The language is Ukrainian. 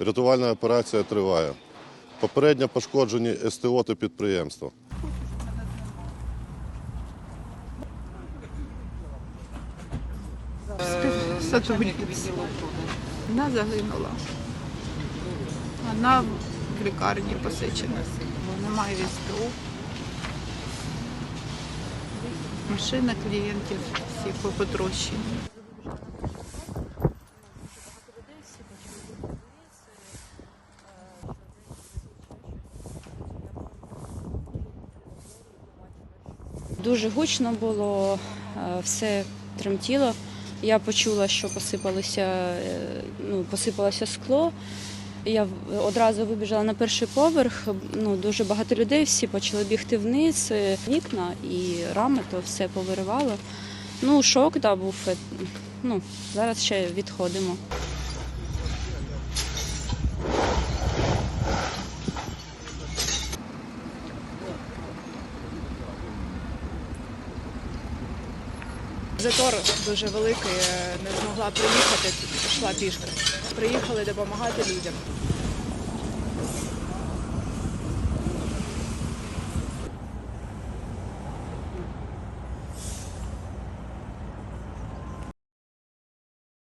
Рятувальна операція триває. Попередньо пошкоджені СТО та підприємства. Сотрудниць. Вона загинула. Вона в лікарні посичена. Немає ВСТУ. Машина клієнтів всі потрощені. Дуже гучно було, е, все тремтіло. Я почула, що посипалося, е, ну, посипалося скло. Я одразу вибіжала на перший поверх. Ну, дуже багато людей, всі почали бігти вниз. Е, Вікна і рами, то все повиривало. Ну, шок да, був. Ну, зараз ще відходимо. Затор дуже великий, е, не змогла приїхати, пішла пішки. Приїхали допомагати людям.